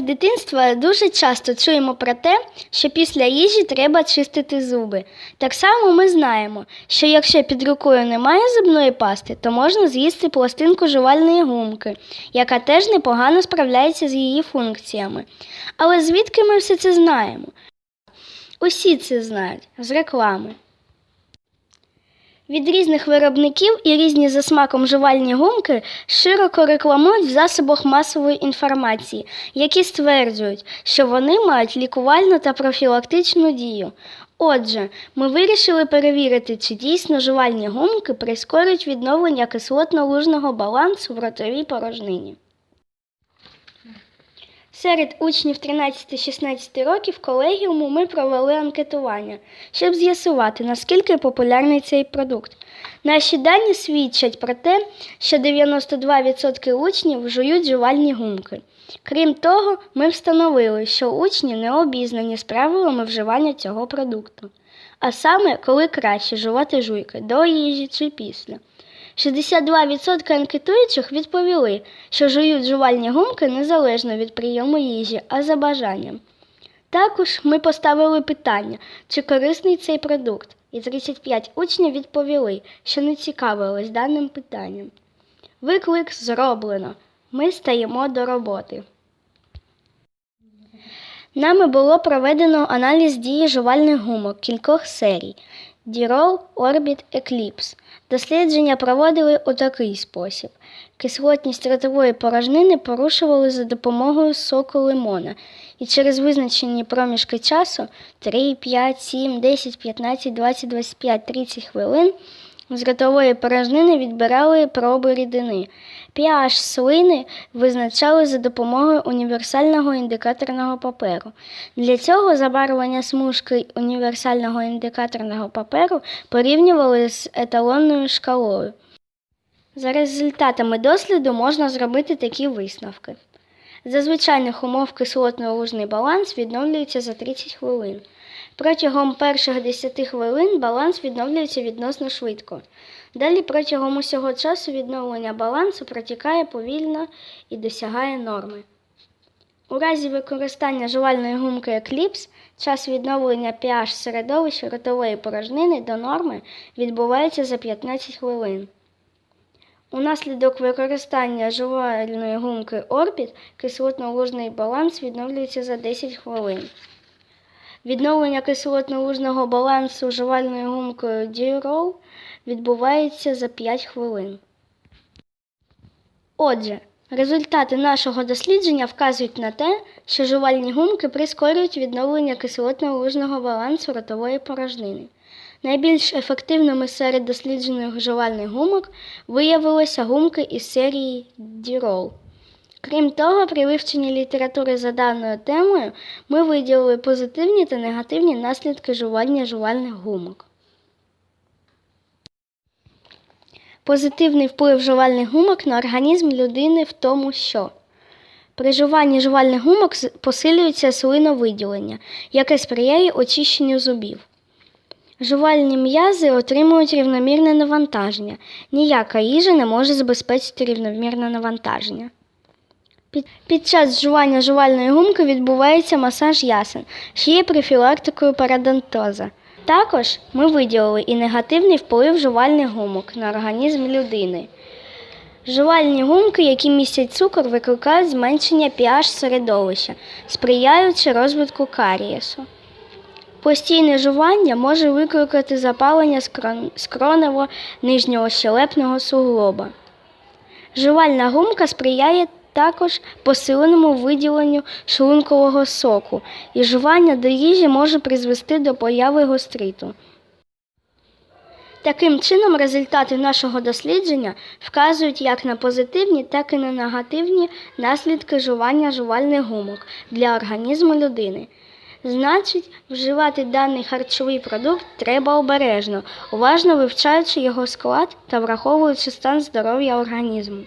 дитинства дуже часто чуємо про те, що після їжі треба чистити зуби. Так само ми знаємо, що якщо під рукою немає зубної пасти, то можна з'їсти пластинку жувальної гумки, яка теж непогано справляється з її функціями. Але звідки ми все це знаємо? Усі це знають з реклами. Від різних виробників і різні за смаком жувальні гумки широко рекламують в засобах масової інформації, які стверджують, що вони мають лікувальну та профілактичну дію. Отже, ми вирішили перевірити, чи дійсно жувальні гумки прискорюють відновлення кислотно-лужного балансу в ротовій порожнині. Серед учнів 13-16 років колегіуму ми провели анкетування, щоб з'ясувати, наскільки популярний цей продукт. Наші дані свідчать про те, що 92% учнів жують жувальні гумки. Крім того, ми встановили, що учні не обізнані з правилами вживання цього продукту, а саме, коли краще жувати жуйки до їжі чи після. 62% анкетуючих відповіли, що жують жувальні гумки незалежно від прийому їжі, а за бажанням. Також ми поставили питання, чи корисний цей продукт, і 35 учнів відповіли, що не цікавились даним питанням. Виклик зроблено. Ми стаємо до роботи. Нами було проведено аналіз дії жувальних гумок кількох серій Дірол, Орбіт, Екліпс. Дослідження проводили у такий спосіб. Кислотність ротової порожнини порушували за допомогою соку лимона, і через визначені проміжки часу 3, 5, 7, 10, 15, 20, 25, 30 хвилин з ротової порожнини відбирали проби рідини. pH слини визначали за допомогою універсального індикаторного паперу. Для цього забарвлення смужки універсального індикаторного паперу порівнювали з еталонною шкалою. За результатами досліду можна зробити такі висновки. За звичайних умов кислотно-лужний баланс відновлюється за 30 хвилин. Протягом перших 10 хвилин баланс відновлюється відносно швидко. Далі протягом усього часу відновлення балансу протікає повільно і досягає норми. У разі використання жувальної гумки Eclipse час відновлення pH середовища ротової порожнини до норми відбувається за 15 хвилин. Унаслідок використання жувальної гумки орбіт кислотно-лужний баланс відновлюється за 10 хвилин. Відновлення кислотно-лужного балансу жувальною гумкою Durol відбувається за 5 хвилин. Отже, результати нашого дослідження вказують на те, що жувальні гумки прискорюють відновлення кислотно-лужного балансу ротової порожнини. Найбільш ефективними серед досліджених жувальних гумок виявилися гумки із серії Дірол. Крім того, при вивченні літератури за даною темою ми виділили позитивні та негативні наслідки жування жувальних гумок. Позитивний вплив жувальних гумок на організм людини в тому, що при жуванні жувальних гумок посилюється слиновиділення, яке сприяє очищенню зубів. Жувальні м'язи отримують рівномірне навантаження. Ніяка їжа не може забезпечити рівномірне навантаження. Під, під час жування жувальної гумки відбувається масаж ясен, що є профілактикою парадонтоза. Також ми виділили і негативний вплив жувальних гумок на організм людини. Жувальні гумки, які містять цукор, викликають зменшення pH середовища, сприяючи розвитку карієсу. Постійне жування може викликати запалення скрон- скронево нижнього щелепного суглоба. Жувальна гумка сприяє також посиленому виділенню шлункового соку, і жування до їжі може призвести до появи гостриту. Таким чином, результати нашого дослідження вказують як на позитивні, так і на негативні наслідки жування жувальних гумок для організму людини. Значить, вживати даний харчовий продукт треба обережно, уважно вивчаючи його склад та враховуючи стан здоров'я організму.